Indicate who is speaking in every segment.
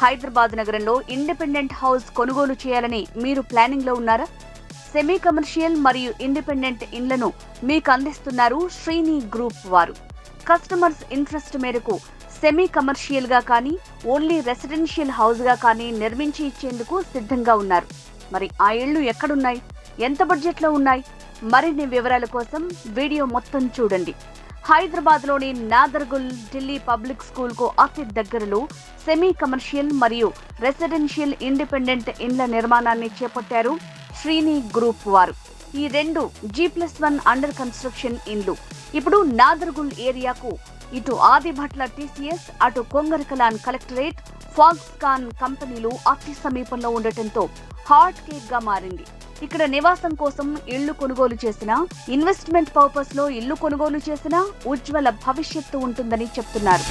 Speaker 1: హైదరాబాద్ నగరంలో independent house కొనుగోలు చేయాలని మీరు ప్లానింగ్లో ఉన్నారా? సెమీ కమర్షియల్ మరియు ఇండిపెండెంట్ ఇండ్లను మీకు అందిస్తున్నారు శ్రీని గ్రూప్ వారు. కస్టమర్స్ ఇంట్రెస్ట్ మేరకు సెమీ కమర్షియల్గా కానీ ఓన్లీ రెసిడెన్షియల్ హౌస్గా కానీ నిర్మించి ఇచ్చేందుకు సిద్ధంగా ఉన్నారు. మరి ఆ ఇళ్ళు ఎక్కడున్నాయి? ఎంత బడ్జెట్లో ఉన్నాయి? మరిన్ని వివరాల కోసం వీడియో మొత్తం చూడండి. హైదరాబాద్లోని నాదర్గుల్ ఢిల్లీ పబ్లిక్ స్కూల్కు అతి దగ్గరలో సెమీ కమర్షియల్ మరియు రెసిడెన్షియల్ ఇండిపెండెంట్ ఇండ్ల నిర్మాణాన్ని చేపట్టారు శ్రీని గ్రూప్ వారు. ఈ రెండు G plus one under construction ఇండ్లు. ఇప్పుడు నాదర్గుల్ ఏరియాకు ఇటు ఆదిభట్ల టీసీఎస్ అటు కొంగరకలాన్ కలెక్టరేట్ ఫాక్స్కాన్ కంపెనీలు అతి సమీపంలో ఉండటంతో హాట్ కేక్గా మారింది. ఇక్కడ నివాసం కోసం ఇళ్ళు కొనుగోలు చేసినా ఇన్వెస్ట్మెంట్ పర్పస్లో ఇల్లు కొనుగోలు చేసినా ఉజ్వల భవిష్యత్తు ఉంటుందని చెప్తున్నారు.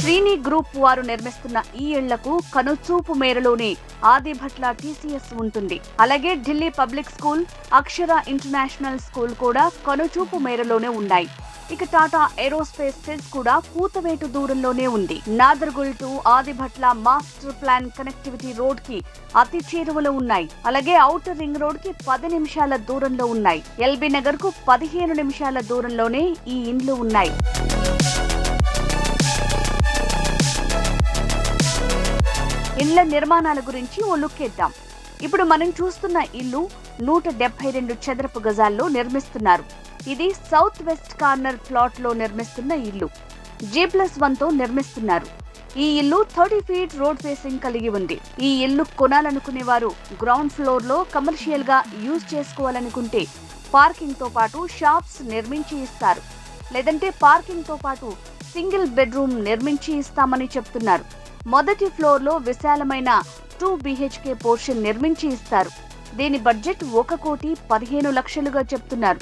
Speaker 1: శ్రీని గ్రూప్ వారు నిర్మిస్తున్న ఈ ఇళ్ళకు కనుచూపు మేరలోనే ఆదిభట్ల టీసీఎస్ ఉంటుంది. అలాగే Delhi public school Akshara international school కూడా కనుచూపు మేరలోనే ఉన్నాయి. ఇక టాటా ఏరోస్పేస్ సెస్ కూడా కూతవేటు దూరంలోనే ఉంది. Nadergul to Adibatla master plan connectivity రోడ్కి అతి చేరువలో ఉన్నాయి. అలాగే ఔటర్ రింగ్ రోడ్కి పది నిమిషాల దూరంలో ఉన్నాయి. ఎల్బీ నగర్కు పదిహేను నిమిషాల దూరంలోనే ఈ ఇండ్లు ఉన్నాయి. ఇళ్ళ నిర్మాణాల గురించి ఓ లుక్ ఇద్దాం ఇప్పుడు మనం చూస్తున్న ఇల్లు నూట డెబ్బై రెండు చదరపు గజాల్లో నిర్మిస్తున్నారు. ఇది సౌత్ వెస్ట్ కార్నర్ ప్లాట్లో నిర్మిస్తున్న ఇల్లు. జీ ప్లస్ వన్తో నిర్మిస్తున్నారు. ఈ ఇల్లు థర్టీ ఫీట్ రోడ్ ఫేసింగ్ కలిగి ఉంది. ఈ ఇల్లు కొనాలనుకునే వారు గ్రౌండ్ ఫ్లోర్లో కమర్షియల్గా యూజ్ చేసుకోవాలనుకుంటే పార్కింగ్తో పాటు షాప్స్ నిర్మించి ఇస్తారు. లేదంటే పార్కింగ్తో పాటు సింగిల్ బెడ్రూమ్ నిర్మించి ఇస్తామని చెప్తున్నారు. మొదటి ఫ్లోర్లో విశాలమైన టూ బిహెచ్కే పోర్షన్ నిర్మించి ఇస్తారు. దీని బడ్జెట్ ఒక కోటి పదిహేను లక్షలుగా చెప్తున్నారు.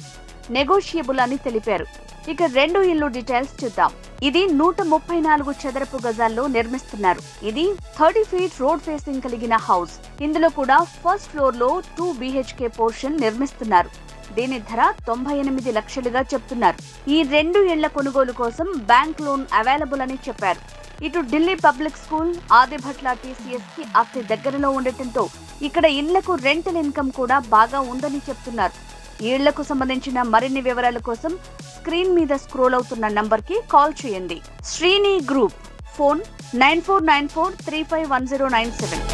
Speaker 1: నెగోషియబుల్ అని తెలిపారు. ఇక రెండు ఇల్లు డీటెయిల్స్ చూద్దాం. ఇది నూట ముప్పై నాలుగు చదరపు గజాల్లో నిర్మిస్తున్నారు. ఇది థర్టీ ఫీట్ రోడ్ ఫేసింగ్ కలిగిన హౌస్. ఇందులో కూడా ఫస్ట్ ఫ్లోర్లో టూ బిహెచ్కే పోర్షన్ నిర్మిస్తున్నారు. దీని ధర తొంభై ఎనిమిది లక్షలుగా చెప్తున్నారు. ఈ రెండు ఇళ్ళ కొనుగోలు కోసం బ్యాంక్ లోన్ అవైలబుల్ అని చెప్పారు. ఇటు ఢిల్లీ పబ్లిక్ స్కూల్ ఆదిభట్ల టీసీఎస్కి అతి దగ్గరలో ఉండటంతో ఇక్కడ ఇళ్ళకు రెంటల్ ఇన్కమ్ కూడా బాగా ఉందని చెప్తున్నారు. ఇళ్ళకు సంబంధించిన మరిన్ని వివరాల కోసం స్క్రీన్ మీద స్క్రోల్ అవుతున్న నంబర్కి కాల్ చేయండి. Srini group phone nine four nine four three five one zero nine seven.